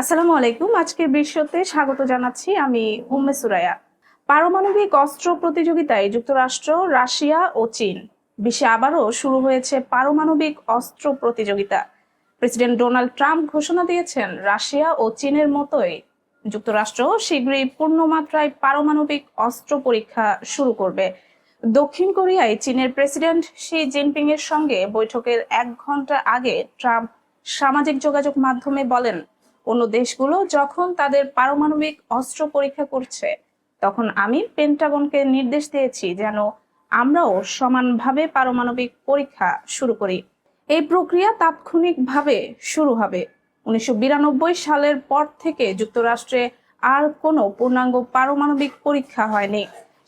আসসালামু আলাইকুম। আজকের বিশ্বতে স্বাগত জানাচ্ছি আমি উম্মে সুরায়া পারমাণবিক অস্ত্র প্রতিযোগিতায় যুক্তরাষ্ট্র, রাশিয়া ও চীন। বিশ্বে আবারও শুরু হয়েছে পারমাণবিক অস্ত্র প্রতিযোগিতা। প্রেসিডেন্ট ডোনাল্ড ট্রাম্প ঘোষণা দিয়েছেন, রাশিয়া ও চীনের মতোই যুক্তরাষ্ট্র শীঘ্রই পূর্ণমাত্রায় পারমাণবিক অস্ত্র পরীক্ষা শুরু করবে। দক্ষিণ কোরিয়ায় চীনের প্রেসিডেন্ট শি জিনপিং এর সঙ্গে বৈঠকের এক ঘণ্টা আগে ট্রাম্প সামাজিক যোগাযোগ মাধ্যমে বলেন অন্য দেশগুলো যখন তাদের পারমাণবিক অস্ত্র পরীক্ষা করছে, তখন আমি পেন্টাগনকে নির্দেশ দিয়েছি যেন আমরাও সমানভাবে পারমাণবিক পরীক্ষা শুরু করি। এই প্রক্রিয়া তাৎক্ষণিকভাবে শুরু হবে। উনিশশো বিরানব্বই সালের পর থেকে যুক্তরাষ্ট্রে আর কোনো পূর্ণাঙ্গ পারমাণবিক পরীক্ষা হয়নি।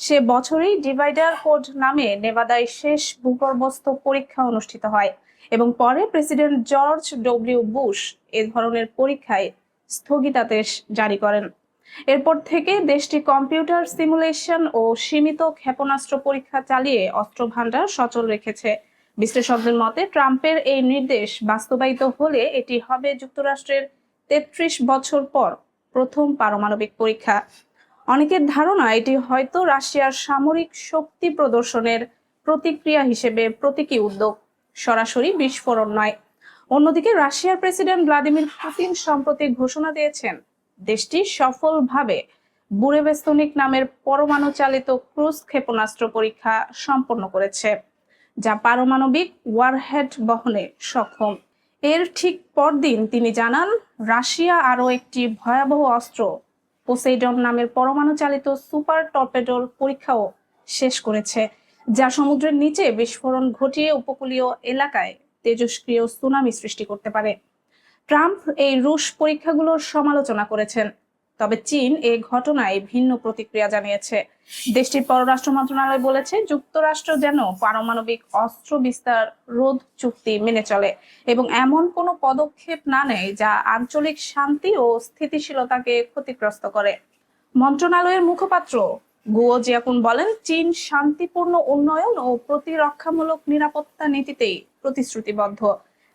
সে বছরই ডিভাইডার কোড নামে নেভাদায় শেষ ভূগর্ভস্থ পরীক্ষা অনুষ্ঠিত হয়। এবং পরে প্রেসিডেন্ট জর্জ ডব্লিউ বুশ এ ধরনের পরীক্ষায় স্থগিতাদেশ জারি করেন। এরপর থেকে দেশটি কম্পিউটার সিমুলেশন ও সীমিত ক্ষেপণাস্ত্র পরীক্ষা চালিয়ে অস্ত্র ভান্ডার সচল রেখেছে। বিশ্লেষকদের মতে, ট্রাম্পের এই নির্দেশ বাস্তবায়িত হলে এটি হবে যুক্তরাষ্ট্রের তেত্রিশ বছর পর প্রথম পারমাণবিক পরীক্ষা। অনেকের ধারণা, এটি হয়তো রাশিয়ার সামরিক শক্তি প্রদর্শনের প্রতিক্রিয়া হিসেবে প্রতীকী উদ্যোগ। সরাসরি বিস্ফোরণ নয়। অন্যদিকে রাশিয়ার প্রেসিডেন্ট ভ্লাদিমির পুতিন সম্প্রতি ঘোষণা দিয়েছেন, দেশটি সফলভাবে বুরেবেস্তনিক নামের পরমাণু চালিত ক্রুজ ক্ষেপণাস্ত্র পরীক্ষা সম্পন্ন করেছে, যা পারমাণবিক ওয়ারহেড বহনে সক্ষম। এর ঠিক পরদিন তিনি জানান, রাশিয়া আরও একটি ভয়াবহ অস্ত্র, পোসেইডন নামের পরমাণু চালিত সুপার টর্পেডোর পরীক্ষাও শেষ করেছে। যা সমুদ্রের নিচে বিস্ফোরণ ঘটিয়ে উপকূলীয় এলাকায় তেজস্ক্রিয় সুনামি সৃষ্টি করতে পারে। ট্রাম্প এই রুশ পরীক্ষাগুলোর সমালোচনা করেছেন, তবে চীন এই ঘটনায় ভিন্ন প্রতিক্রিয়া জানিয়েছে। দেশটির পররাষ্ট্র মন্ত্রণালয় বলেছে, যুক্তরাষ্ট্র যেন পারমাণবিক অস্ত্র বিস্তার রোধ চুক্তি মেনে চলে এবং এমন কোনো পদক্ষেপ না নেয় যা আঞ্চলিক শান্তি ও স্থিতিশীলতাকে ক্ষতিগ্রস্ত করে। মন্ত্রণালয়ের মুখপাত্র গুও জিয়াকুন বলেন, চীন শান্তিপূর্ণ উন্নয়ন ও প্রতিরক্ষামূলক নিরাপত্তা নীতিতেই প্রতিশ্রুতিবদ্ধ।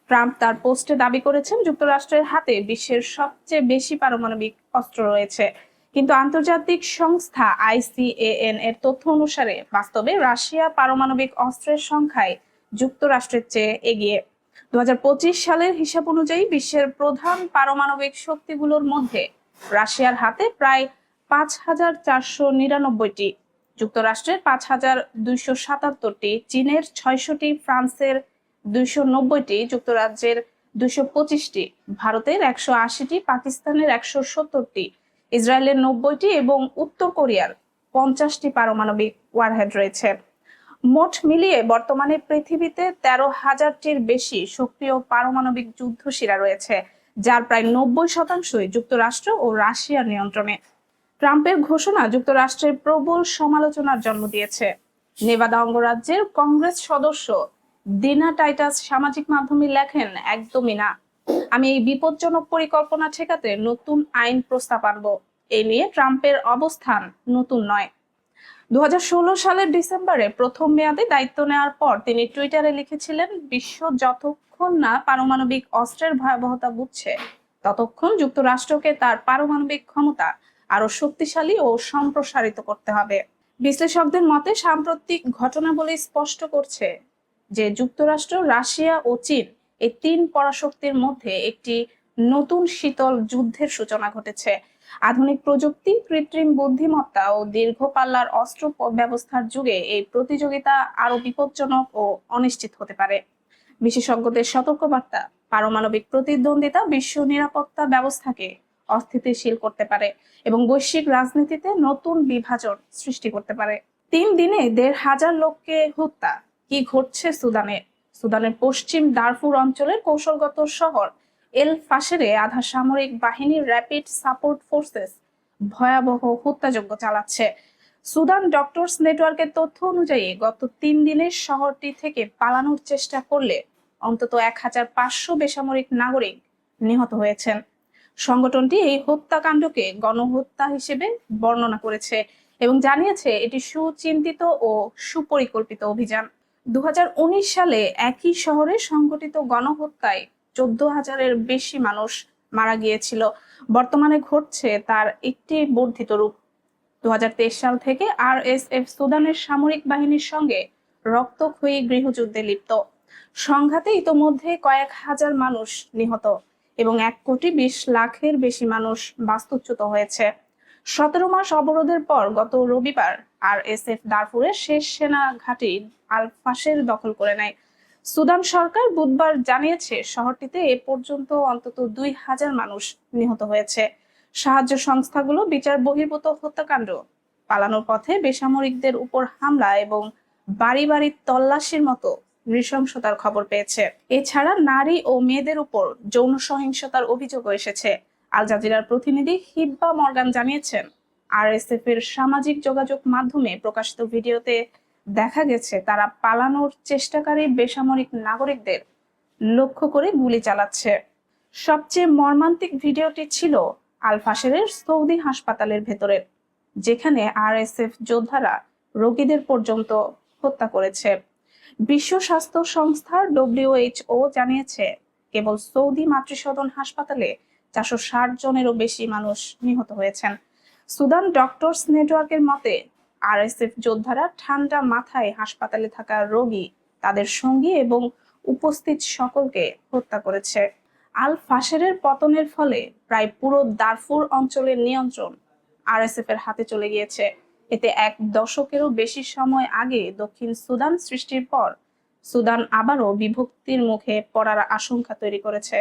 ট্রাম্প তার পোস্টে দাবি করেছেন, যুক্তরাষ্ট্রের হাতে বিশ্বের সবচেয়ে বেশি পারমাণবিক অস্ত্র রয়েছে। কিন্তু আন্তর্জাতিক সংস্থা আইসিএএন এর তথ্য অনুসারে, বাস্তবে রাশিয়া পারমাণবিক অস্ত্রের সংখ্যায় যুক্তরাষ্ট্রের চেয়ে এগিয়ে। দু হাজার পঁচিশ সালের হিসাব অনুযায়ী বিশ্বের প্রধান পারমাণবিক শক্তিগুলোর মধ্যে রাশিয়ার হাতে প্রায় পাঁচ হাজার চারশো নিরানব্বইটি। যুক্তরাষ্ট্রের পাঁচ হাজার দুইশো সাতাত্তরটি, চীনের ছয়শটি, ফ্রান্সের দুইশো নব্বইটি, যুক্তরাজ্যের দুইশো পঁচিশটি, ভারতের একশো আশিটি, পাকিস্তানের একশো সত্তরটি, ইসরায়েলের নব্বইটি এবং উত্তর কোরিয়ার পঞ্চাশটি পারমাণবিক ওয়ারহেড রয়েছে। মোট মিলিয়ে বর্তমানে পৃথিবীতে তেরো হাজারটির বেশি সক্রিয় পারমাণবিক যুদ্ধশিরা রয়েছে, যার প্রায় নব্বই শতাংশই যুক্তরাষ্ট্র ও রাশিয়ার নিয়ন্ত্রণে। ট্রাম্পের ঘোষণা যুক্তরাষ্ট্রের প্রবল সমালোচনার জন্ম দিয়েছে। নেভাদা অঙ্গরাজ্যের কংগ্রেস সদস্য দিনা টাইটাস সামাজিক মাধ্যমে লেখেন, একদমই না। আমি এই বিপজ্জনক পরিকল্পনা ঠেকাতে নতুন আইন প্রস্তাব আনব। এ নিয়ে ট্রাম্পের অবস্থান নতুন নয়। দু সালের ডিসেম্বরে প্রথম মেয়াদে দায়িত্ব নেওয়ার পর তিনি টুইটারে লিখেছিলেন, বিশ্ব যতক্ষণ না পারমাণবিক অস্ত্রের ভয়াবহতা বুঝছে, ততক্ষণ যুক্তরাষ্ট্রকে তার পারমাণবিক ক্ষমতা আরও শক্তিশালী ও সম্প্রসারিত করতে হবে। বিশ্লেষকদের মতে সাম্প্রতিক ঘটনাবলী স্পষ্ট করছে যে যুক্তরাষ্ট্র, রাশিয়া ও চীন এই তিন পরাশক্তির মধ্যে একটি নতুন শীতল যুদ্ধের সূচনা ঘটেছে। আধুনিক প্রযুক্তি, কৃত্রিম বুদ্ধিমত্তা ও দীর্ঘ পাল্লার অস্ত্র ব্যবস্থার যুগে এই প্রতিযোগিতা আরও বিপজ্জনক ও অনিশ্চিত হতে পারে। বিশেষজ্ঞদের সতর্কবার্তা, পারমাণবিক প্রতিদ্বন্দ্বিতা, বিশ্ব নিরাপত্তা ব্যবস্থাকে অস্থিতিশীল করতে পারে এবং বৈশ্বিক রাজনীতিতে নতুন বিভাজন সৃষ্টি করতে পারে। তিন দিনে দেড় হাজার লোককে হত্যা। কি ঘটছে সুদানে? সুদানের পশ্চিম দারফুর অঞ্চলের কৌশলগত শহর এল ফাশেরে আধা সামরিক বাহিনীর র্যাপিড সাপোর্ট ফোর্সেস ভয়াবহ হত্যাযজ্ঞ চালাচ্ছে। সুদান ডক্টরস নেটওয়ার্কের তথ্য অনুযায়ী গত তিন দিনে শহরটি থেকে পালানোর চেষ্টা করলে অন্তত এক হাজার পাঁচশো বেসামরিক নাগরিক নিহত হয়েছেন। সংগঠনটি এই হত্যাকাণ্ডকে গণহত্যা হিসেবে বর্ণনা করেছে এবং জানিয়েছে এটি সুচিন্তিত ও সুপরিকল্পিত অভিযান। দু হাজার উনিশ সালে একই শহরে সংঘটিত গণহত্যায় চোদ্দ হাজারের বেশি মানুষ মারা গিয়েছিল। বর্তমানে ঘটছে তার একটি বর্ধিত রূপ। দু হাজার তেইশ সাল থেকে আর এস এফ সুদানের সামরিক বাহিনীর সঙ্গে রক্তক্ষয়ী গৃহযুদ্ধে লিপ্ত। সংঘাতে ইতোমধ্যে কয়েক হাজার মানুষ নিহত। এবং এক কোটি বিশ লাখের বেশি মানুষ বাস্তুচ্যুত হয়েছে। সতেরো মাস অবরোধের পর গত রবিবার আর এস এফ দারফুরের শেষ সেনা ঘাঁটি আলফাসের দখল করে নেয়। সুদান সরকার বুধবার জানিয়েছে, শহরটিতে এ পর্যন্ত অন্তত দুই হাজার মানুষ নিহত হয়েছে। সাহায্য সংস্থাগুলো বিচার বহির্ভূত হত্যাকাণ্ড পালানোর পথে বেসামরিকদের উপর হামলা এবং বাড়ি বাড়ি তল্লাশির মতো নৃশংসতার খবর পেয়েছে। এছাড়া নারী ও মেয়েদের উপর যৌন সহিংসতার অভিযোগও এসেছে। আল জাজিরার প্রতিনিধি হিব্বা মর্গান জানিয়েছেন আরএসএফ এর সামাজিক যোগাযোগ মাধ্যমে প্রকাশিত ভিডিওতে দেখা গেছে, তারা পালানোর চেষ্টাকারী বেসামরিক নাগরিকদের লক্ষ্য করে গুলি চালাচ্ছে। সবচেয়ে মর্মান্তিক ভিডিওটি ছিল আল ফাশেরের সৌদি হাসপাতালের ভেতরের যেখানে আরএসএফ যোদ্ধারা রোগীদের পর্যন্ত হত্যা করেছে। বিশ্ব স্বাস্থ্য সংস্থার ডব্লিউএইচও জানিয়েছে, কেবল সৌদি মাতৃসদন হাসপাতালে চারশো ষাট জনেরও বেশি মানুষ নিহত হয়েছেন। সুদান ডক্টরস নেটওয়ার্কের মতে আরএসএফ যোদ্ধারা ঠান্ডা মাথায় হাসপাতালে থাকা রোগী তাদের সঙ্গী এবং উপস্থিত সকলকে হত্যা করেছে। আল ফাশেরের পতনের ফলে প্রায় পুরো দারফুর অঞ্চলের নিয়ন্ত্রণ আরএসএফ এর হাতে চলে গিয়েছে। এতে এক দশকেরও বেশি সময় আগে দক্ষিণ সুদান সৃষ্টির পর সুদান আবারও বিভক্তির মুখে পড়ার আশঙ্কা তৈরি করেছে।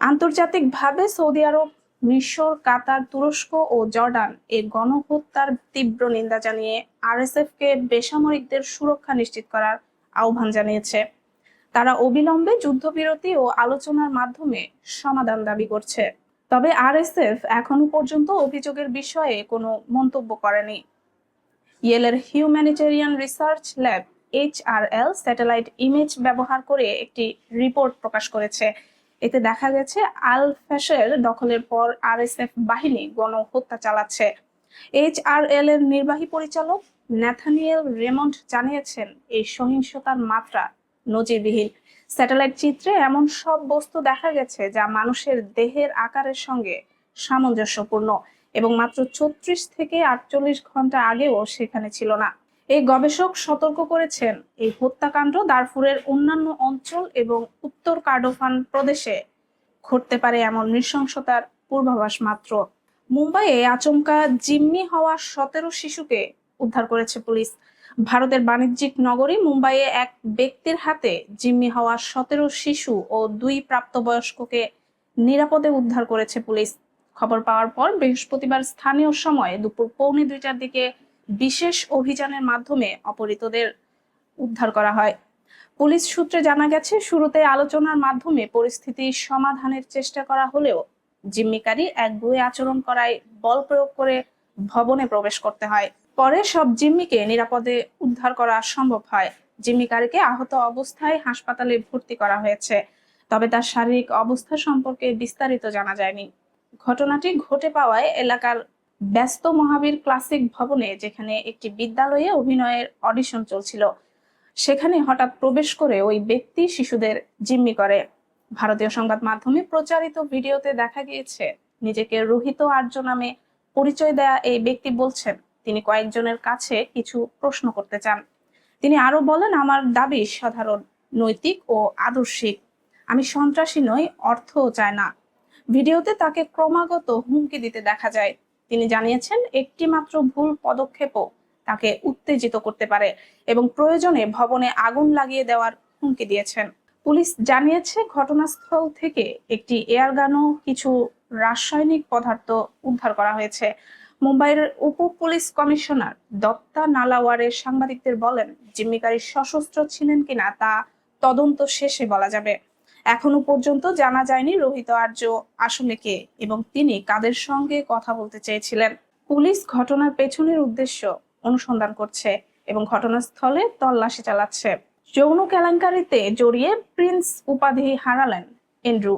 আন্তর্জাতিকভাবে সৌদি আরব, মিশর, কাতার, তুরস্ক ও জর্ডান এই গণহত্যার তীব্র নিন্দা জানিয়ে আরএসএফ কে বেসামরিকদের সুরক্ষা নিশ্চিত করার আহ্বান জানিয়েছে। তারা অবিলম্বে যুদ্ধবিরতি ও আলোচনার মাধ্যমে সমাধান দাবি করছে। তবে আরএসএফ এখনও পর্যন্ত অভিযোগের বিষয়ে কোনো মন্তব্য করেনি। ইয়েলের humanitarian research lab HRL satellite image ব্যবহার করে একটি রিপোর্ট প্রকাশ করেছে। এতে দেখা গেছে আল ফ্যাশের দখলের পর আরএসএফ বাহিনী গণহত্যা চালাচ্ছে। এইচআরএল এর নির্বাহী পরিচালক ন্যাথানিয়েল রেমন্ড জানিয়েছেন, এই সহিংসতার মাত্রা নজিরবিহীন। স্যাটেলাইট চিত্রে এমন সব বস্তু দেখা গেছে যা মানুষের দেহের আকারের সঙ্গে সামঞ্জস্যপূর্ণ এবং মাত্র ছত্রিশ থেকে আটচল্লিশ ঘণ্টা আগেও সেখানে ছিল না। এই গবেষক সতর্ক করেছেন, এই হত্যাকাণ্ড দারফুরের অন্যান্য অঞ্চল এবং উত্তর কার্ডোফান প্রদেশে ঘটতে পারে এমন নৃশংসতার পূর্বাভাস মাত্র। মুম্বাইয়ে আচমকা জিম্মি হওয়া সতেরো শিশুকে উদ্ধার করেছে পুলিশ। ভারতের বাণিজ্যিক নগরী মুম্বাইয়ে এক ব্যক্তির হাতে জিম্মি হওয়া সতেরো শিশু ও দুই প্রাপ্তবয়স্ককে নিরাপদে উদ্ধার করেছে পুলিশ। খবর পাওয়ার পর বৃহস্পতিবার স্থানীয় সময় দুপুর পৌনে দুইটার দিকে বিশেষ অভিযানের মাধ্যমে অপহৃতদের উদ্ধার করা হয়। পুলিশ সূত্রে জানা গেছে, শুরুতে আলোচনার মাধ্যমে পরিস্থিতি সমাধানের চেষ্টা করা হলেও জিম্মিকারী এক বই আচরণ করায় বল প্রয়োগ করে ভবনে প্রবেশ করতে হয়। পরে সব জিম্মিকে নিরাপদে উদ্ধার করা সম্ভব হয়। জিম্মিকারীকে আহত অবস্থায় হাসপাতালে ভর্তি করা হয়েছে। তবে তার শারীরিক অবস্থা সম্পর্কে বিস্তারিত জানা যায়নি। ঘটনাটি ঘটে পাওয়ায় এলাকার ব্যস্ত মহাবীর ক্লাসিক ভবনে যেখানে একটি বিদ্যালয়ে অভিনয়ের অডিশন চলছিল, সেখানে হঠাৎ প্রবেশ করে ওই ব্যক্তি শিশুদের জিম্মি করে। ভারতীয় সংবাদ মাধ্যমে প্রচারিত ভিডিওতে দেখা গিয়েছে, নিজেকে রোহিত আর্য নামে পরিচয় দেয়া এই ব্যক্তি বলছেন তিনি কয়েকজনের কাছে কিছু প্রশ্ন করতে চান। তিনি আরও বলেন, আমার দাবি সাধারণ, নৈতিক ও আদর্শিক। আমি সন্ত্রাসী নই, অর্থও চায় না। ভিডিওতে তাকে ক্রমাগত হুমকি দিতে দেখা যায়। তিনি জানিয়েছেন একটি মাত্র ভুল পদক্ষেপও তাকে উত্তেজিত করতে পারে এবং প্রয়োজনে ভবনে আগুন লাগিয়ে দেওয়ার হুমকি দিয়েছেন। পুলিশ জানিয়েছে, ঘটনাস্থল থেকে একটি এয়ারগানও কিছু রাসায়নিক পদার্থ উদ্ধার করা হয়েছে। মুম্বাইয়ের উপ পুলিশ কমিশনার দত্তা নালাওয়ারের সাংবাদিকদের বলেন, জিম্মিকারী সশস্ত্র ছিলেন কিনা তা তদন্ত শেষে বলা যাবে। এখনও পর্যন্ত জানা যায়নি রোহিত আর্য আসলে কে এবং তিনি কাদের সঙ্গে কথা বলতে চেয়েছিলেন। পুলিশ ঘটনার পেছনের উদ্দেশ্য অনুসন্ধান করছে এবং ঘটনাস্থলে তল্লাশি চালাচ্ছে। যৌন কেলেঙ্কারিতে জড়িয়ে প্রিন্স উপাধি হারালেন এন্ড্রু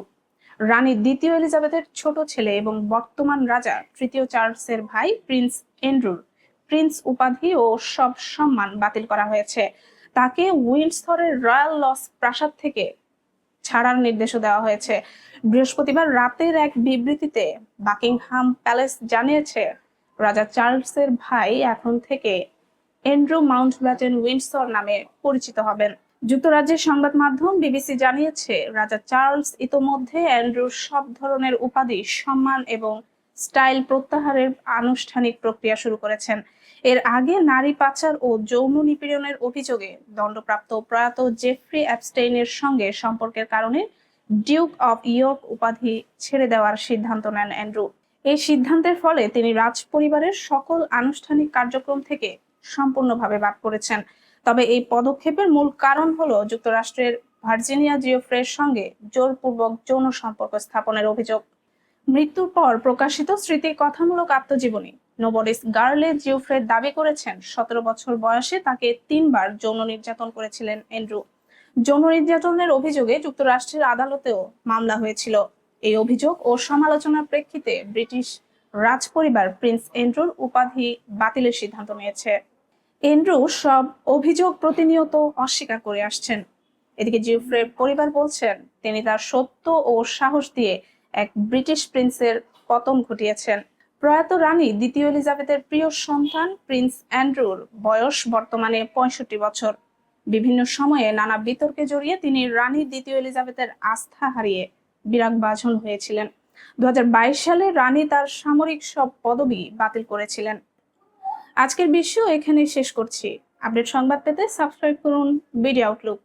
রানী দ্বিতীয় এলিজাবেথের ছোট ছেলে এবং বর্তমান রাজা তৃতীয় চার্লসের ভাই প্রিন্স এন্ড্রুর। প্রিন্স উপাধি ও সব সম্মান বাতিল করা হয়েছে। তাকে উইন্ডসরের রয়্যাল লস প্রাসাদ থেকে ছাড়ার নির্দেশও দেওয়া হয়েছে। বৃহস্পতিবার রাতের এক বিবৃতিতে বাকিংহাম প্যালেস জানিয়েছে, রাজা চার্লসের ভাই এখন থেকে এন্ড্রু মাউন্টব্যাটেন উইন্ডসর নামে পরিচিত হবেন। যুক্তরাজ্যের সংবাদ মাধ্যম বিবিসি জানিয়েছে, রাজা চার্লস ইতোমধ্যে অ্যান্ড্রুর সব ধরনের উপাধি, সম্মান এবং স্টাইল প্রত্যাহারের আনুষ্ঠানিক প্রক্রিয়া শুরু করেছেন। এর আগে নারী পাচার ও যৌন নিপীড়নের অভিযোগে দণ্ডপ্রাপ্ত প্রয়াত জেফ্রি অ্যাপস্টেইনের সঙ্গে সম্পর্কের কারণে ডিউক অব ইয়র্ক উপাধি ছেড়ে দেওয়ার সিদ্ধান্ত নেন অ্যান্ড্রু। এই সিদ্ধান্তের ফলে তিনি রাজ পরিবারের সকল আনুষ্ঠানিক কার্যক্রম থেকে সম্পূর্ণভাবে বাদ পড়েছেন। তবে এই পদক্ষেপের মূল কারণ হলো যুক্তরাষ্ট্রের ভার্জিনিয়া জিওফ্রের সঙ্গে জোরপূর্বক যৌন সম্পর্ক স্থাপনের অভিযোগ। মৃত্যুর পর প্রকাশিত স্মৃতি কথামূলক আত্মজীবনী। নোবরিস গার্লে জিওফ্রে দাবি করেছেন, সতেরো বছর বয়সে তাকে তিনবার যৌন নির্যাতন করেছিলেন এন্ড্রু যৌন নির্যাতনের অভিযোগে যুক্তরাষ্ট্রের আদালতেও মামলা হয়েছিল। এই অভিযোগ ও সমালোচনার প্রেক্ষিতে ব্রিটিশ রাজপরিবার প্রিন্স এন্ড্রুর উপাধি বাতিলের সিদ্ধান্ত নিয়েছে। এন্ড্রু সব অভিযোগ প্রতিনিয়ত অস্বীকার করে আসছেন। এদিকে জিওফ্রের পরিবার বলছেন, তিনি তার সত্য ও সাহস দিয়ে এক ব্রিটিশ প্রিন্সের পতন ঘটিয়েছেন। প্রয়াত রানী দ্বিতীয় এলিজাবেথের প্রিয় সন্তান প্রিন্স অ্যান্ড্রুর বয়স বর্তমানে পঁয়ষট্টি বছর। বিভিন্ন সময়ে নানা বিতর্কে জড়িয়ে তিনি রানী দ্বিতীয় এলিজাবেথের আস্থা হারিয়ে বিরাগবাজন হয়েছিলেন। দু হাজার বাইশ সালে রানী তার সামরিক সব পদবি বাতিল করেছিলেন। আজকের বিশ্ব এখানে শেষ করছি। আপডেট সংবাদ পেতে সাবস্ক্রাইব করুন বিডি আউটলুক।